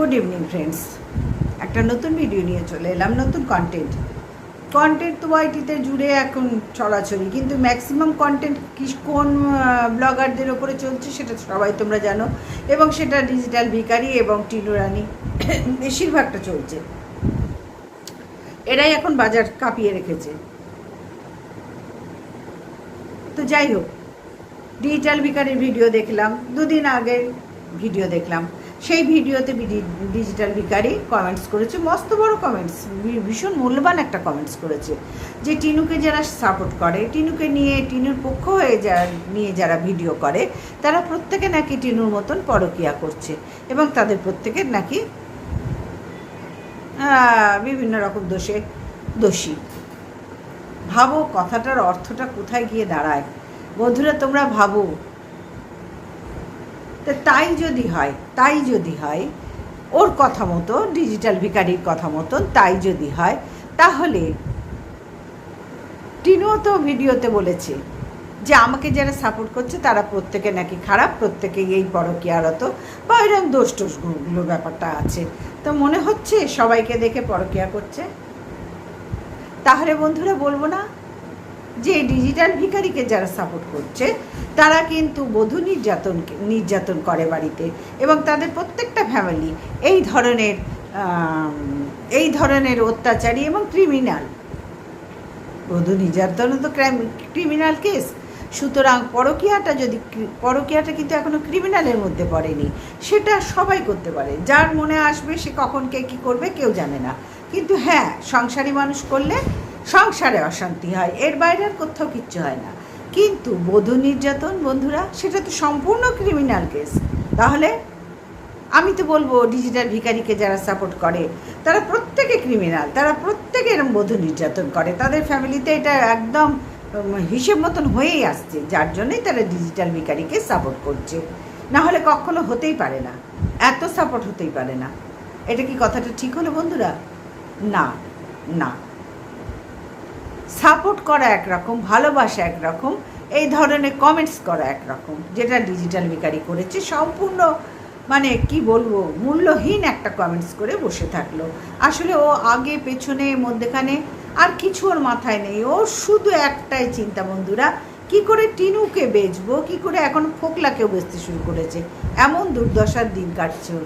Good evening friends একটা নতুন video নিয়ে চলে এলাম, নতুন কন্টেন্ট কন্টেন্ট তো ওয়াইটিতে জুড়ে এখন ছড়াছড়ি কিন্তু ম্যাক্সিমাম কন্টেন্ট কি, কোন ব্লগারদের ওপরে চলছে সেটা সবাই তোমরা জানো, এবং সেটা ডিজিটাল ভিকারি এবং টিনু রানি বেশিরভাগটা চলছে। এরাই এখন বাজার কাঁপিয়ে রেখেছে। তো যাই হোক ডিজিটাল ভিকারির ভিডিও দেখলাম, দুদিন আগে ভিডিও দেখলাম। সেই ভিডিওতে ডিজিটাল ভিকারি কমেন্টস করেছে। মস্ত বড় কমেন্টস ভীষণ মূল্যবান একটা কমেন্টস করেছে। যে টিনুকে যারা সাপোর্ট করে, টিনুকে নিয়ে, টিনুর পক্ষ হয়ে যা নিয়ে যারা ভিডিও করে, তারা প্রত্যেকে নাকি টিনুর মতন পরকিয়া করছে এবং তাদের প্রত্যেকের নাকি বিভিন্ন রকম দোষে দোষী। ভাবো কথাটার অর্থটা কোথায় গিয়ে দাঁড়ায়। বন্ধুরা, তোমরা ভাবো তা তাই যদি হয়, তাই যদি হয়, ওর কথা মতো, ডিজিটাল ভিকারির কথা মতো তাই যদি হয়, তাহলে টিনুও তো ভিডিওতে বলেছে যে আমাকে যারা সাপোর্ট করছে তারা প্রত্যেকে নাকি খারাপ, প্রত্যেকে এই পরকিয়ারত বা এরকম দোষ টোষগুলো ব্যাপারটা আছে। তো মনে হচ্ছে সবাইকে দেখে পরকিয়া করছে? তাহলে বন্ধুরা বলব না যে ডিজিটাল ভিখারিকে যারা সাপোর্ট করছে, তারা কিন্তু বধূ নির্যাতন নির্যাতন করে বাড়িতে এবং তাদের প্রত্যেকটা ফ্যামিলি এই ধরনের এই ধরনের অত্যাচারী এবং ক্রিমিনাল বধূ নির্যাতন তো ক্রিমিনাল কেস সুতরাং পরকীয়াটা যদি পরকীয়াটা কিন্তু এখনও ক্রিমিনালের মধ্যে পড়েনি। সেটা সবাই করতে পারে। যার মনে আসবে সে কখন কে কী করবে কেউ জানে না। কিন্তু হ্যাঁ সংসারী মানুষ করলে সংসারে অশান্তি হয়, এর বাইরে আর কোথাও কিচ্ছু হয় না। কিন্তু বধূ নির্যাতন, বন্ধুরা, সেটা তো সম্পূর্ণ ক্রিমিনাল কেস তাহলে আমি তো বলব ডিজিটাল ভিখারিকে যারা সাপোর্ট করে, তারা প্রত্যেকে ক্রিমিনাল তারা প্রত্যেকে এরম বধূ নির্যাতন করে। তাদের ফ্যামিলিতে এটা একদম হিসেব মতন হয়েই আসছে, যার জন্যই তারা ডিজিটাল ভিখারিকে সাপোর্ট করছে। না হলে কখনো হতেই পারে না, এত সাপোর্ট হতেই পারে না। এটা কি কথাটা ঠিক হলো, বন্ধুরা? না না। সাপোর্ট করা একরকম, ভালোবাসা একরকম, এই ধরনের কমেন্টস করা একরকম, যেটা ডিজিটাল ভিকারি করেছে, সম্পূর্ণ মানে কি বলব, মূল্যহীন একটা কমেন্টস করে বসে থাকল। আসলে ও আগে পেছনে, মধ্যেখানে আর কিছু ওর মাথায় নেই। ও শুধু একটাই চিন্তা বন্ধুরা, কি করে টিনুকে বেচবো, কি করে এখন ফোকলাকেও বেচতে শুরু করেছে? এমন দুর্দশার দিন কাটছে ওর।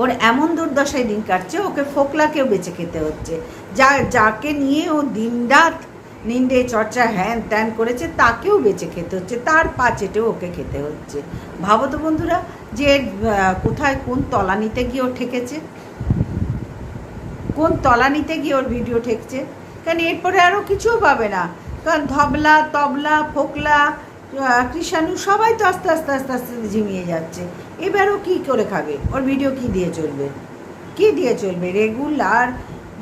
ওর এমন দুর্দশায় দিন কাটছে, ওকে ফোকলাকেও বেঁচে খেতে হচ্ছে। যা, যাকে নিয়ে ও দিনরাত নিন্দে, চর্চা, হ্যান ত্যান করেছে, তাকেও বেঁচে খেতে হচ্ছে, তার পা চেটেও ওকে খেতে হচ্ছে। ভাবো তো বন্ধুরা, যে কোথায় কোন তলানিতে গিয়ে ও ঠেকেছে? কোন তলানিতে গিয়ে ওর ভিডিও ঠেকছে? কারণ এরপরে আরও কিছুও পাবে না। কারণ ধবলা, তবলা, ফোকলা কৃষাণু সবাই তো আস্তে আস্তে আস্তে আস্তে ঝিমিয়ে যাচ্ছে। এবারও কি করে খাবে? ওর ভিডিও কি দিয়ে চলবে? কি দিয়ে চলবে? রেগুলার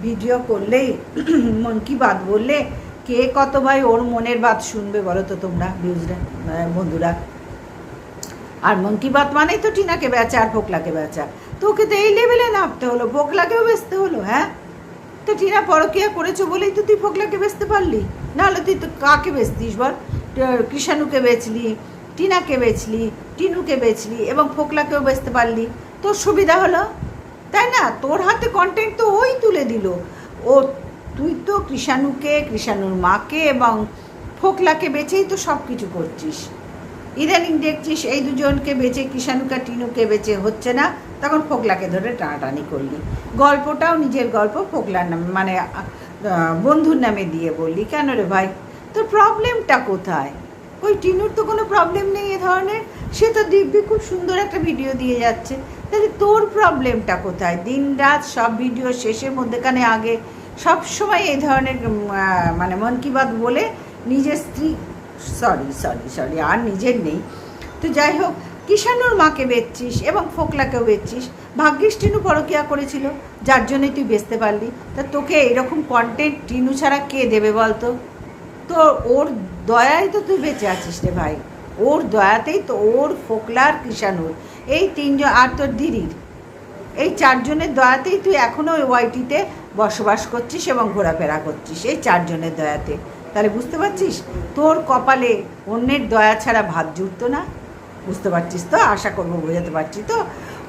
ভিডিও করলেই মন কি বাত বললে? কে কত ভাই ওর মনের বাত শুনবে বলো তো তোমরা ভিউজরা বন্ধুরা? আর মন কি বাত মানেই তো টিনাকে বেচা আর ফোকলাকে বেচা তো ওকে তো এই লেভেলে নামতে হলো, ফোকলাকেও বেচতে হলো হ্যাঁ? তো টিনা পরকিয়া করেছ বলেই তো তুই ফোকলাকে বেচতে পারলি। নাহলে তুই তো কাকে বেচতিস বল? কৃষাণুকে বেচলি টিনাকে বেচলি, টিনুকে বেচলি এবং ফোকলাকেও বেচতে পারলি। তোর সুবিধা হলো, তাই না? তোর হাতে কন্টেন্ট তো ওই তুলে দিল। ও, তুই তো কৃষাণুকে, কৃষাণুর মাকে এবং ফোকলাকে বেচেই তো সব কিছু করছিস। ইদানিং দেখছিস এই দুজনকে বেচে কিষাণুকা টিনুকে বেচে হচ্ছে না। তখন ফোকলাকে ধরে টানাটানি করলি। গল্পটাও নিজের গল্প ফোকলার নামে মানে বন্ধুর নামে দিয়ে বললি। কেন রে ভাই? তোর প্রবলেমটা কোথায়? ওই টিনুর তো কোনো প্রবলেম নেই এ ধরনের। সে তো দিব্যি খুব সুন্দর একটা ভিডিও দিয়ে যাচ্ছে। তাহলে তোর প্রবলেমটা কোথায়? দিন রাত সব ভিডিও শেষের মধ্যেখানে আগে সব সময় এই ধরনের মানে মন কি বাত বলে নিজের স্ত্রী সরি সরি সরি আর নিজের নেই। তো যাই হোক, কিষাণুর মাকে বেচছিস এবং ফোকলাকেও বেচছিস। ভাগ্যিস টিনু পরকিয়া করেছিল, যার জন্যই তুই বেচতে পারলি। তা তোকে এরকম কন্টেন্ট টিনু ছাড়া কে দেবে বলতো? তো ওর দয়ায় তো তুই বেঁচে আছিস রে ভাই। ওর দয়াতেই তো ওর ফোকলার কিষাণুর। এই তিনজন, আর তোর দিদির। এই চারজনের দয়াতেই তুই এখনও ওই ওয়াইটিতে বসবাস করছিস এবং ঘোরাফেরা করছিস। এই চারজনের দয়াতে। তাহলে বুঝতে পারছিস? তোর কপালে অন্যের দয়া ছাড়া ভাত জুটতো না? বুঝতে পারছিস তো? আশা করব বোঝাতে পারছি তো?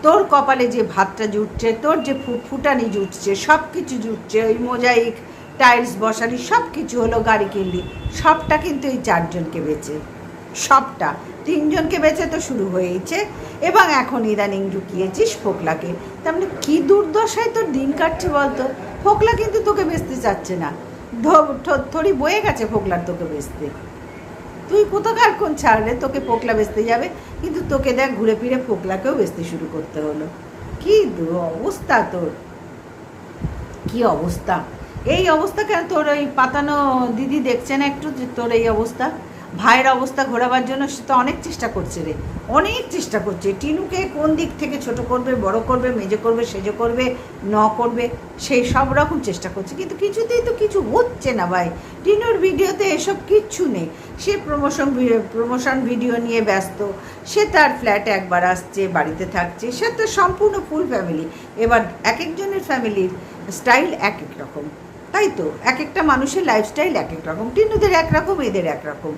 তোর কপালে যে ভাতটা জুটছে, তোর যে ফুটফুটানি জুটছে সব কিছু জুটছে, ওই মোজাইক টাইলস বসালি সব কিছু হলো গাড়ি কিনলি। সবটা কিন্তু এই চারজনকে বেচে। সবটা। তিনজনকে বেচে তো শুরু হয়েছে এবং এখন ইদানিং ঢুকিয়েছিস ফোকলাকে। তার মানে কী দুর্দশায় তোর দিন কাটছে বলতো? ফোকলা কিন্তু তোকে বেচতে চাচ্ছে না। থরি বয়ে গেছে ফোকলার তোকে বেচতে। তুই কোথাকার কোন ছাড়লে তোকে পোকলা বেচতে যাবে। কিন্তু তোকে দেখ ঘুরে ফিরে পোকলাকেও বেচতে শুরু করতে হলো। কি অবস্থা তোর। কী অবস্থা? এই অবস্থা কেন? তোর ওই পাতানো দিদি দেখছে না একটু তোর এই অবস্থা? ভাইয়ের অবস্থা ঘোরাবার জন্য সে তো অনেক চেষ্টা করছে রে। অনেক চেষ্টা করছে। টিনুকে কোন দিক থেকে ছোট করবে, বড় করবে, মেজে করবে, সেজে করবে, ন করবে, সেই সব রকম চেষ্টা করছে। কিন্তু কিছুতেই তো কিছু হচ্ছে না ভাই। টিনুর ভিডিওতে এসব কিচ্ছু নেই। সে প্রমোশন প্রমোশন ভিডিও নিয়ে ব্যস্ত। সে তার ফ্ল্যাটে একবার আসছে, বাড়িতে থাকছে। সে তো সম্পূর্ণ ফুল ফ্যামিলি এবার এক একজনের ফ্যামিলির স্টাইল এক এক রকম। তাই তো? এক একটা মানুষের লাইফস্টাইল এক এক রকম। টিনুদের একরকম এদের একরকম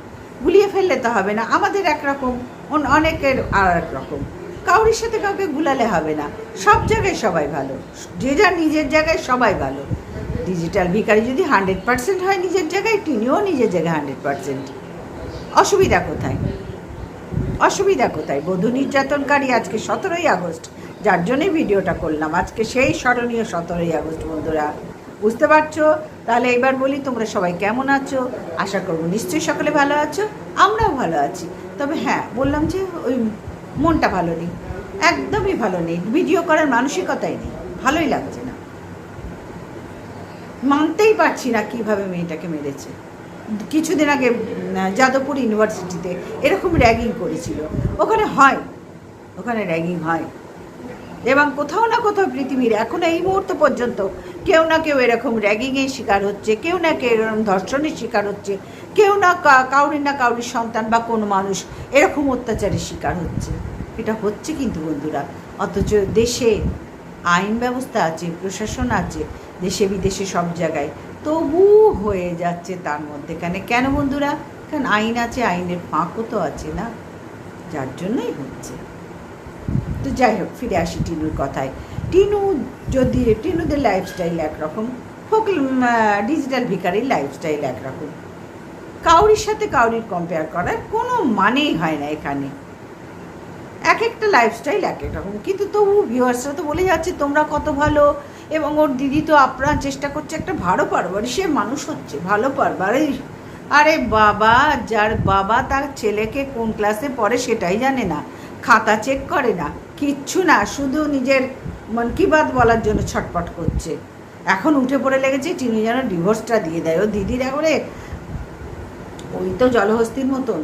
গুলিয়ে ফেললে তো হবে না, আমাদের একরকম অন- অনেকের আর এক রকম। কাউরির সাথে কাউকে গুলালে হবে না। সব জায়গায় সবাই ভালো। যে যার নিজের জায়গায় সবাই ভালো। ডিজিটাল ভিখারি যদি হান্ড্রেড পার্সেন্ট হয় নিজের জায়গায় টিনিও নিজের জায়গায় হান্ড্রেড পার্সেন্ট অসুবিধা কোথায়? অসুবিধা কোথায়? বধূ নির্যাতনকারী আজকে সতেরোই আগস্ট। যার জন্যই ভিডিওটা করলাম। আজকে সেই স্মরণীয় সতেরোই আগস্ট, বন্ধুরা। বুঝতে পারছ? তাহলে এবার বলি তোমরা সবাই কেমন আছো? আশা করব নিশ্চয়ই সকলে ভালো আছো, আমরাও ভালো আছি। তবে হ্যাঁ বললাম যে ওই মনটা ভালো নেই, একদমই ভালো নেই ভিডিও করার মানসিকতাই নেই, ভালোই লাগছে না। মানতেই পারছি না কীভাবে মেয়েটাকে মেরেছে। কিছুদিন আগে যাদবপুর ইউনিভার্সিটিতে এরকম র্যাগিং করেছিল। ওখানে হয়, ওখানে র্যাগিং হয়। এবং কোথাও না কোথাও পৃথিবীর এখন এই মুহূর্ত পর্যন্ত কেউ না কেউ এরকম র্যাগিংয়ের শিকার হচ্ছে, কেউ না কেউ এরকম ধর্ষণের শিকার হচ্ছে, কেউ না কাউরি না কাউরির সন্তান বা কোনো মানুষ এরকম অত্যাচারের শিকার হচ্ছে। এটা হচ্ছে কিন্তু বন্ধুরা, অথচ দেশে আইন ব্যবস্থা আছে, প্রশাসন আছে, দেশে বিদেশে সব জায়গায়। তবু হয়ে যাচ্ছে তার মধ্যে। মধ্যেখানে কেন বন্ধুরা? কারণ আইন আছে, আইনের ফাঁকও তো আছে না। যার জন্যই হচ্ছে। তো যাই হোক, ফিরে আসি টিনুর কথায়। টিনু যদি, টিনুদের লাইফস্টাইল একরকম ফোক ডিজিটাল ভিকারির লাইফস্টাইল একরকম। কাউরির সাথে কাউরির কম্পেয়ার করার কোনো মানেই হয় না এখানে। এক একটা লাইফস্টাইল এক এক রকম। কিন্তু তবু ভিউয়ার্সরা তো বলে যাচ্ছে, তোমরা কত ভালো? এবং ওর দিদি তো আপ্রাণ চেষ্টা করছে একটা ভালো পারবার। সে মানুষ হচ্ছে, ভালো পারবার। আরে বাবা, যার বাবা তার ছেলেকে কোন ক্লাসে পড়ে সেটাই জানে না। খাতা চেক করে না। কিচ্ছু না, শুধু নিজের মন কি বাত বলার জন্য ছটপট করছে। এখন উঠে পড়ে লেগেছে, টিনু যেন ডিভোর্সটা দিয়ে দেয়। ও দিদির একবারে ওই তো জলহস্তির মতন।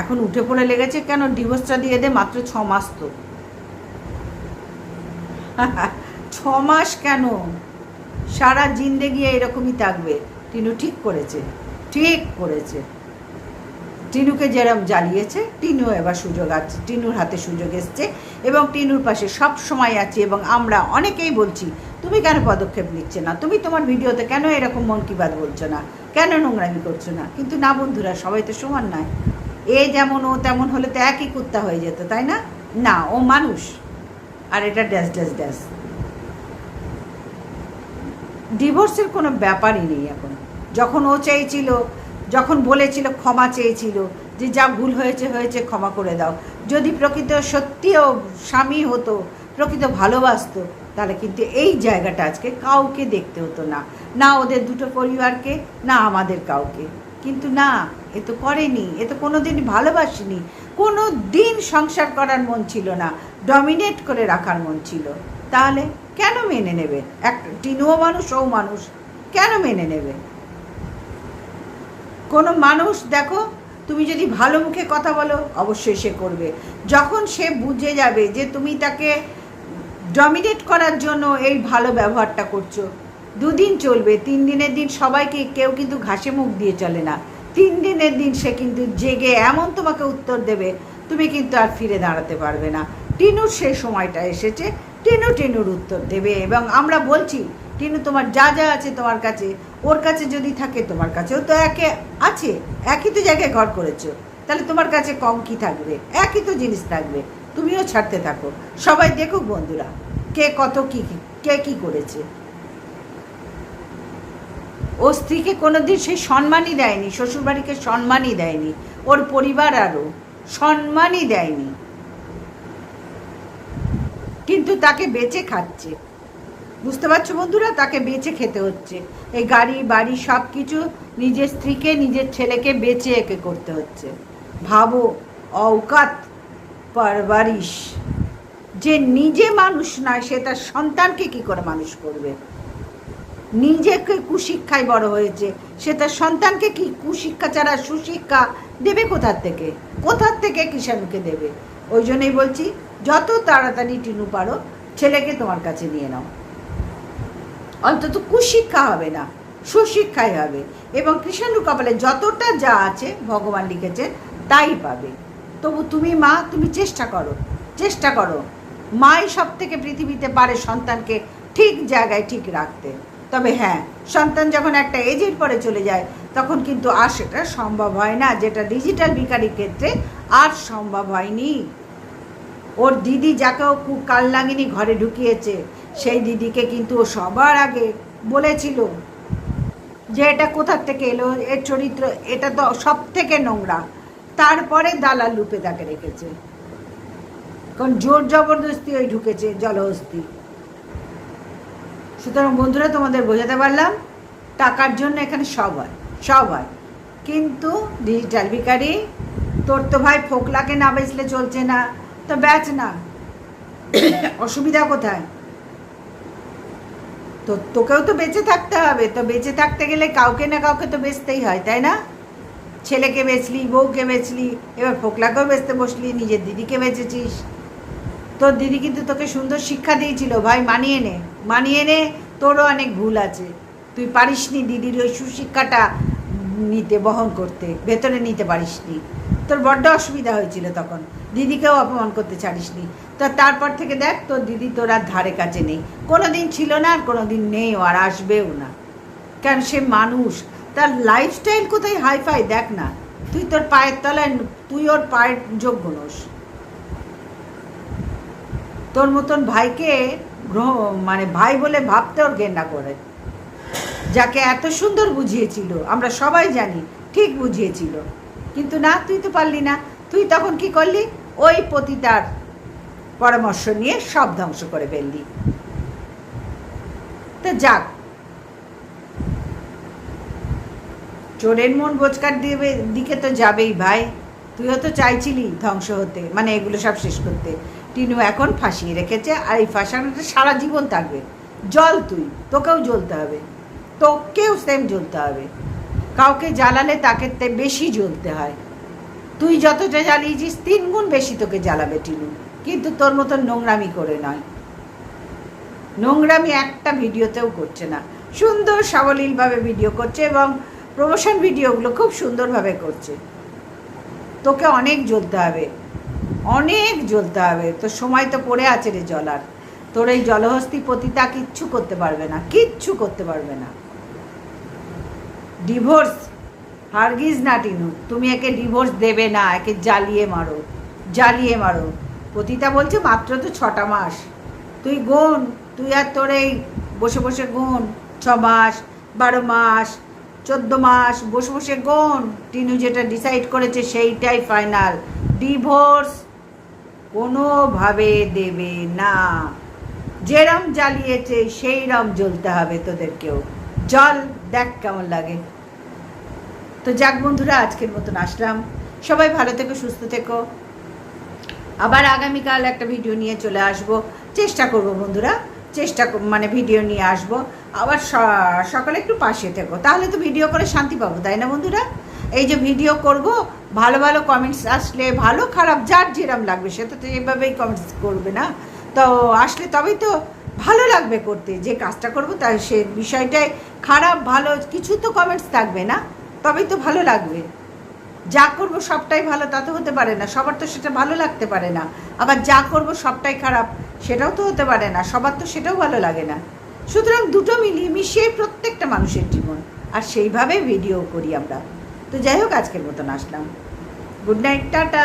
এখন উঠে পড়ে লেগেছে, কেন ডিভোর্সটা দিয়ে দে মাত্র ছ মাস তো। ছ মাস কেন? সারা জিন্দেগি এরকমই থাকবে। টিনু ঠিক করেছে ঠিক করেছে। টিনুকে যেরম জ্বালিয়েছে, টিনু এবার সুযোগ আছে টিনুর হাতে সুযোগ এসছে এবং টিনুর পাশে সব সময় আছে এবং আমরা অনেকেই বলছি, তুমি কেন পদক্ষেপ নিচ্ছে না? তুমি তোমার ভিডিওতে কেন এরকম মন কি বাত বলছো না? কেন নোংরামি করছ না? কিন্তু না বন্ধুরা, সবাই তো সমান নয়। এ যেমন, ও তেমন হলে তো একই কুত্তা হয়ে যেত, তাই না? না, ও মানুষ। আর এটা ড্যাস ড্যাস ড্যাশ। ডিভোর্সের কোনো ব্যাপারই নেই এখন। যখন ও চেয়েছিল যখন বলেছিল, ক্ষমা চেয়েছিল যে যা ভুল হয়েছে হয়েছে, ক্ষমা করে দাও। যদি প্রকৃত সত্যিও স্বামী হতো, প্রকৃত ভালোবাসতো, তাহলে কিন্তু এই জায়গাটা আজকে কাউকে দেখতে হতো না। না ওদের দুটো পরিবারকে, না আমাদের কাউকে। কিন্তু না, এ তো করেনি, এ তো কোনো দিন ভালোবাসিনি। কোনো দিন সংসার করার মন ছিল না ডমিনেট করে রাখার মন ছিল। তাহলে কেন মেনে নেবে? এক টিনুও মানুষ, ও মানুষ, কেন মেনে নেবে? কোনো মানুষ, দেখো, তুমি যদি ভালো মুখে কথা বলো, অবশ্যই সে করবে। যখন সে বুঝে যাবে যে তুমি তাকে ডমিনেট করার জন্য এই ভালো ব্যবহারটা করছ, দুদিন চলবে, তিন দিনের দিন সবাইকে কেউ কিন্তু ঘাসে মুখ দিয়ে চলে না। তিন দিনের দিন সে কিন্তু জেগে এমন তোমাকে উত্তর দেবে, তুমি কিন্তু আর ফিরে দাঁড়াতে পারবে না। টিনুর সেই সময়টা এসেছে, টিনু টিনুর উত্তর দেবে এবং আমরা বলছি টিনু তোমার যা যা আছে তোমার কাছে, ওর কাছে যদি থাকে তোমার কাছেও তো একে আছে, একই তো জায়গায় ঘর করেছ। তাহলে তোমার কাছে কম কি থাকবে? একই তো জিনিস থাকবে। তুমিও ছাড়তে থাকো। সবাই দেখুক বন্ধুরা, কে কত কি, কে কি করেছে। ও স্ত্রীকে কোনোদিন সেই সম্মানই দেয়নি, শ্বশুরবাড়িকে সম্মানই দেয়নি, ওর পরিবার আরও সম্মানই দেয়নি। কিন্তু তাকে বেঁচে খাচ্ছে। বুঝতে পারছ বন্ধুরা? তাকে বেঁচে খেতে হচ্ছে। এই গাড়ি, বাড়ি সব কিছু নিজের স্ত্রীকে, নিজের ছেলেকে বেঁচে একে করতে হচ্ছে। ভাবো, অওকাত পারবারিশ। যে নিজে মানুষ নয়, সে তার সন্তানকে কি করে মানুষ করবে? নিজেকে কুশিক্ষায় বড় হয়েছে। সে তার সন্তানকে কি কুশিক্ষা ছাড়া সুশিক্ষা দেবে কোথার থেকে? কোথার থেকে কিষাণুকে দেবে? ওই জন্যই বলছি, যত তাড়াতাড়ি টিনু পারো, ছেলেকে তোমার কাছে নিয়ে নাও। অন্তত কুশিক্ষা হবে না, সুশিক্ষাই হবে এবং কৃষাণু কপালে যতটা যা আছে ভগবান লিখেছে তাই পাবে। তবু তুমি মা, তুমি চেষ্টা করো চেষ্টা করো। মাই সব থেকে পৃথিবীতে পারে সন্তানকে ঠিক জায়গায় ঠিক রাখতে। তবে হ্যাঁ সন্তান যখন একটা এজের পরে চলে যায়, তখন কিন্তু আর সেটা সম্ভব হয় না, যেটা ডিজিটাল ভিকারির ক্ষেত্রে আর সম্ভব হয়নি। ওর দিদি যাকে ও খুব কালনাগিনী ঘরে ঢুকিয়েছে, সেই দিদিকে কিন্তু ও সবার আগে বলেছিল যে এটা কোথার থেকে এলো, এর চরিত্র, এটা তো সব থেকে নোংরা। তারপরে দালাল লুপে তাকে রেখেছে। কারণ জোর জবরদস্তি ওই ঢুকেছে জলহস্তি। সুতরাং বন্ধুরা, তোমাদের বোঝাতে পারলাম, টাকার জন্য এখানে সব হয় সব হয়। কিন্তু ডিজিটাল ভিকারি তোর তো ভাই ফোকলাকে না বেচলে চলছে না। তো বেচ না। অসুবিধা কোথায়? তো তোকেও তো বেঁচে থাকতে হবে। তো বেঁচে থাকতে গেলে কাউকে না কাউকে তো বেচতেই হয়, তাই না? ছেলেকে বেচলি, বউকে বেচলি, এবার ফোকলাকেও বেচতে বসলি, নিজের দিদিকে বেচেছিস। তোর দিদি কিন্তু তোকে সুন্দর শিক্ষা দিয়েছিল, ভাই, মানিয়ে নে। মানিয়ে নে, তোরও অনেক ভুল আছে। তুই পারিসনি দিদির ওই সুশিক্ষাটা। নিতে, বহন করতে, ভেতরে নিতে পারিসনি। তোর বড্ড অসুবিধা হয়েছিল তখন। দিদিকেও অপমান করতে ছাড়িসনি। তো তারপর থেকে দেখ, তোর দিদি তোর আর ধারে কাছে নেই। কোনো দিন ছিল না আর কোনো দিন নেই আর আসবেও না। কেন সে মানুষ? তার লাইফস্টাইল কোথায় হাইফাই দেখ না। তুই তোর পায়ের তলায় তুই ওর পায়ের যোগ্য নোস। তোর মতন ভাইকে মানে ভাই বলে ভাবতে ওর ঘেন্না করে। যাকে এত সুন্দর বুঝিয়েছিল, আমরা সবাই জানি ঠিক বুঝিয়েছিল। কিন্তু না, তুই তো পারলি না। তুই তখন কি করলি? ওই পতিতার পরামর্শ নিয়ে সব ধ্বংস করে ফেললি। তো যাক। চোরের মন বোচকার দিবে, দিকে তো যাবেই ভাই। তুইও তো চাইছিলি ধ্বংস হতে মানে এগুলো সব শেষ করতে। টিনু এখন ফাঁসিয়ে রেখেছে আর এই ফাঁসানোটা সারা জীবন থাকবে। জল তুই, তোকেও জ্বলতে হবে। তোকেও সেম জ্বলতে হবে। কাউকে জ্বালালে তাকে বেশি জ্বলতে হয়। তুই যতটা জ্বালিয়েছিস, তিন গুণ বেশি তোকে জ্বালাবে টিনু। কিন্তু তোর মতন নোংরামি করে নয়। নোংরামি একটা ভিডিওতেও করছে না। সুন্দর, সাবলীলভাবে ভিডিও করছে এবং প্রমোশন ভিডিওগুলো খুব সুন্দরভাবে করছে। তোকে অনেক জ্বলতে হবে। অনেক জ্বলতে হবে। তোর সময় তো পড়ে আছে রে জলার। তোর এই জলহস্তি পতিতা কিচ্ছু করতে পারবে না, কিচ্ছু করতে পারবে না। ডিভোর্স হারগিজ না টিনু, তুমি একে ডিভোর্স দেবে না, একে জ্বালিয়ে মারো জ্বালিয়ে মারো। পতিতা বলছে, মাত্র তো ছটা মাস। তুই গুণ, তুই আর তোর এই বসে বসে গুণ, ছ মাস, বারো মাস, চোদ্দ মাস, বসে বসে গুণ। টিনু যেটা ডিসাইড করেছে, সেইটাই ফাইনাল ডিভোর্স কোনোভাবে দেবে না। যেরম জ্বালিয়েছে সেই রম জ্বলতে হবে তোদেরকেও। জল, দেখ কেমন লাগে। তো যাক বন্ধুরা, আজকের মতন আসলাম। সবাই ভালো থেকো, সুস্থ থেকো। আবার আগামীকাল একটা ভিডিও নিয়ে চলে আসব। চেষ্টা করব বন্ধুরা, চেষ্টা মানে ভিডিও নিয়ে আসব। আবার সকালে একটু পাশে থেকো। তাহলে তো ভিডিও করে শান্তি পাবো, তাই না বন্ধুরা? এই যে ভিডিও করব, ভালো ভালো কমেন্টস আসলে ভালো খারাপ, যার যেরম লাগবে, সে তো এইভাবেই কমেন্টস করবে না? তো আসলে তবেই তো ভালো লাগবে করতে। যে কাজটা করব তাই সে বিষয়টায় খারাপ, ভালো, কিছু তো কমেন্টস থাকবে না, তবেই তো ভালো লাগবে। যা করব সবটাই ভালো, তা তো হতে পারে না, সবার তো সেটা ভালো লাগতে পারে না। আবার যা করব সবটাই খারাপ, সেটাও তো হতে পারে না, সবার তো সেটাও ভালো লাগে না। সুতরাং দুটো মিলিয়ে মিশিয়ে প্রত্যেকটা মানুষের জীবন, আর সেইভাবে ভিডিও করি আমরা। তো যাই হোক, আজকের মতন আসলাম। Good night tata.